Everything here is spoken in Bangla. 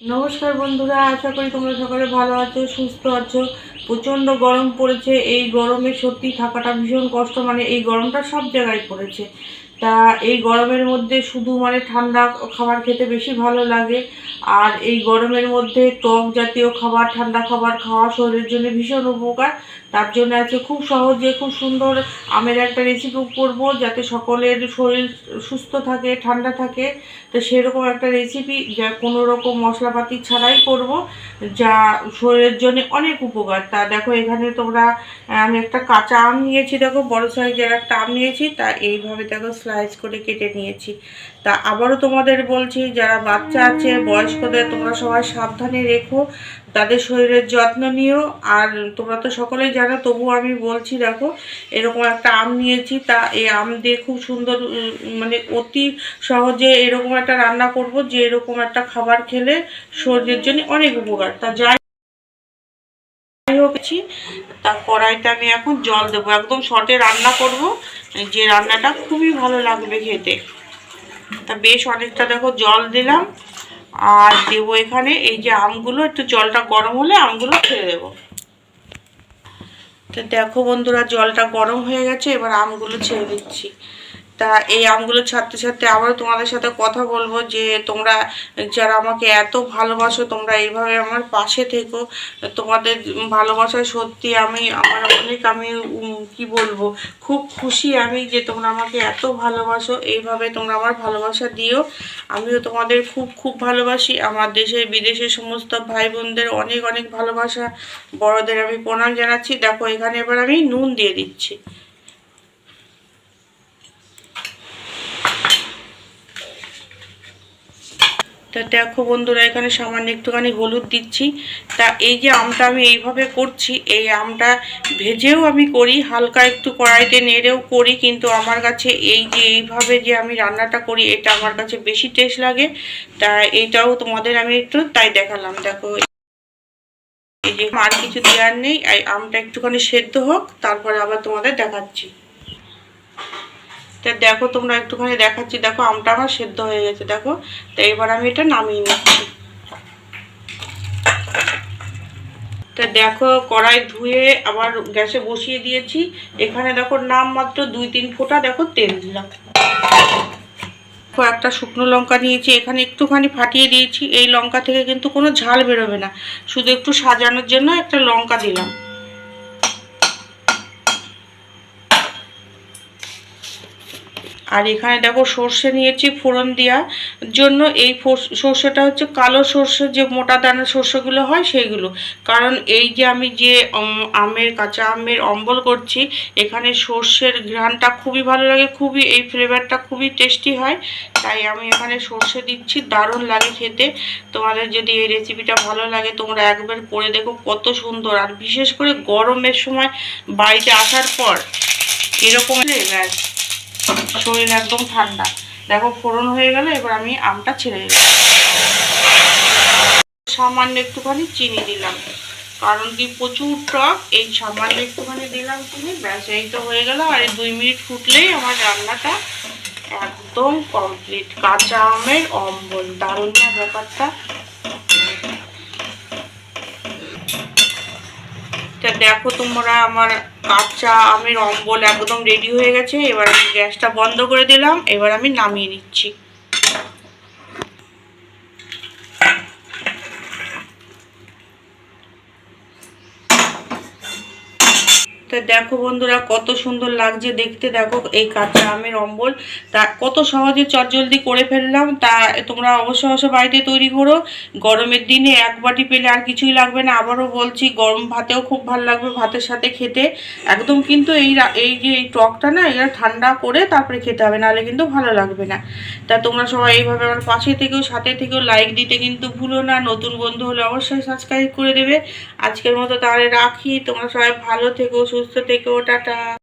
নমস্কার বন্ধুরা, আশা করি তোমরা সকালে ভালো আছো, সুস্থ আছো। প্রচণ্ড গরম পড়েছে, এই গরমে সত্যি থাকাটা ভীষণ কষ্ট মানে এই গরমটা সব জায়গায় পড়েছে। তা এই গরমের মধ্যে শুধু মানে ঠান্ডা খাবার খেতে বেশি ভালো লাগে। আর এই গরমের মধ্যে টক জাতীয় খাবার, ঠান্ডা খাবার খাওয়া শরীরের জন্য ভীষণ উপকার। তার জন্য আজকে খুব সহজে খুব সুন্দর আমের একটা রেসিপি করব, যাতে সকলের শরীর সুস্থ থাকে, ঠান্ডা থাকে। তো সেরকম একটা রেসিপি যা কোনো রকম মশলাপাতি ছাড়াই করব, যা শরীরের জন্য অনেক উপকার। তা দেখো এখানে তোমরা, আমি একটা কাঁচা আম নিয়েছি, দেখো বড় সাইজের একটা আম নিয়েছি, তা এইভাবে দেখো স্লাইস করে কেটে নিয়েছি। তা আবারও তোমাদের বলছি, যারা বাচ্চা আছে, বয়স্কদের, তোমরা সবাই সাবধানে রেখো, তাদের শরীরের যত্ন নিও। আর তোমরা তো সকলেই জানো তবুও আমি বলছি, দেখো, এরকম একটা আম নিয়েছি, তা এই আম দিয়ে খুব সুন্দর মানে অতি সহজে এরকম একটা রান্না করব, যে এরকম একটা খাবার খেলে শরীরের জন্য অনেক উপকার। তা যাই হোক ছি, তা কড়াইতে আমি এখন জল দেবো। একদম শর্টে রান্না করব। যে রান্নাটা খুবই ভালো লাগবে খেতে। তা বেশ অনেকটা দেখো জল দিলাম। আর দেবো এখানে এই যে আমগুলো একটু জলটা গরম হলে আমগুলো ছেড়ে দেবো তো দেখো বন্ধুরা জলটা গরম হয়ে গেছে এবার আমগুলো ছেড়ে দিচ্ছি। তা এই আমগুলো ছাড়তে ছাড়তে আবার তোমাদের সাথে কথা বলব যে তোমরা যারা আমাকে এত ভালোবাসো, তোমরা এইভাবে আমার পাশে থেকো। তোমাদের ভালোবাসা সত্যি আমি, আমার অনেক আমি কি বলব, খুব খুশি আমি যে তোমরা আমাকে এত ভালোবাসো, এইভাবে তোমরা আমার ভালোবাসা দিও। আমিও তোমাদের খুব খুব ভালোবাসি। আমার দেশে বিদেশের সমস্ত ভাই বোনদের অনেক অনেক ভালোবাসা। বড়দের আমি প্রণাম জানাচ্ছি। দেখো, এখানে এবার আমি নুন দিয়ে দিচ্ছি। তা দেখো বন্ধুরা, এখানে সামান্য একটুখানি হলুদ দিচ্ছি। তা এই যে আমটা আমি এইভাবে করছি, এই আমটা ভেজেও আমি করি, হালকা একটু কড়াইতে নেড়েও করি, কিন্তু আমার কাছে এই যে এইভাবে যে আমি রান্নাটা করি, এটা আমার কাছে বেশি টেস্ট লাগে। তা এইটাও তোমাদের আমি একটু তাই দেখালাম। দেখো, এই যে আর কিছু দেওয়ার নেই আমটা একটুখানি সেদ্ধ হোক, তারপরে আবার তোমাদের দেখাচ্ছি। তা দেখো তোমরা একটুখানি দেখাচ্ছি। দেখো আমটা আমার সেদ্ধ হয়ে গেছে, দেখো। তো এবার আমি এটা নামিয়ে নিচ্ছি। তা দেখো, কড়াই ধুয়ে আবার গ্যাসে বসিয়ে দিয়েছি। এখানে দেখো নাম মাত্র দুই তিন ফোঁটা দেখো তেল দিলাম। একটা শুকনো লঙ্কা নিয়েছি, এখানে একটুখানি ফাটিয়ে দিয়েছি। এই লঙ্কা থেকে কিন্তু কোনো ঝাল বেরোবে না। শুধু একটু সাজানোর জন্য একটা লঙ্কা দিলাম। আর এখানে দেখো সর্ষে নিয়েছি ফোড়ন দেওয়ার জন্য এই সর্ষেটা হচ্ছে কালো সর্ষে, যে মোটা দানা সর্ষেগুলো হয় সেইগুলো। কারণ এই যে আমি যে আমের, কাঁচা আমের অম্বল করছি, এখানে সর্ষের ঘ্রাণটা খুবই ভালো লাগে, খুবই এই ফ্লেভারটা খুবই টেস্টি হয়। তাই আমি এখানে সর্ষে দিচ্ছি, দারুণ লাগে খেতে। তোমাদের যদি এই রেসিপিটা ভালো লাগে, তোমরা একবার করে দেখো কত সুন্দর। আর বিশেষ করে গরমের সময় বাড়িতে আসার পর, এরকম হলে ব্যাস শরীর একদম ঠান্ডা। দেখো, ফোড়ন হয়ে গেল, এবার আমি আমটা ছেড়ে দিলাম। সামান্য একটুখানি চিনি দিলাম। কারণ কি, প্রচুর টক, এই সামান্য একটুখানি দিলাম চিনি, ব্যাস, এই তো হয়ে গেল। আর এই দুই মিনিট ফুটলেই আমার রান্নাটা একদম কমপ্লিট কাঁচা আমের অম্বল, দারুণ না ব্যাপারটা? দেখো তোমরা আমার কাঁচা আমের অম্বল একদম রেডি হয়ে গেছে। এবার আমি গ্যাসটা বন্ধ করে দিলাম। এবার আমি নামিয়ে নিচ্ছি। তা দেখো বন্ধুরা, কত সুন্দর লাগছে দেখতে। দেখো এই কাঁচা আমের অম্বল। তা কত সহজে চটজলদি করে ফেললাম। তা তোমরা অবশ্য অবশ্য বাড়িতে তৈরি করো। গরমের দিনে এক বাটি পেলে আর কিছুই লাগবে না। আবারও বলছি, গরম ভাতেও খুব ভালো লাগবে ভাতের সাথে খেতে। একদম কিন্তু এই এই যে এই টকটা না, এটা ঠান্ডা করে তারপরে খেতে হবে, নাহলে কিন্তু ভালো লাগবে না। তা তোমরা সবাই এইভাবে আমার পাশে থেকেও, সাথে থেকেও লাইক দিতে কিন্তু ভুলো না। নতুন বন্ধু হলে অবশ্যই সাবস্ক্রাইব করে দেবে। আজকের মতো তাহলে রাখি। তোমরা সবাই ভালো থেকো সুস্থ থেকো টাটা।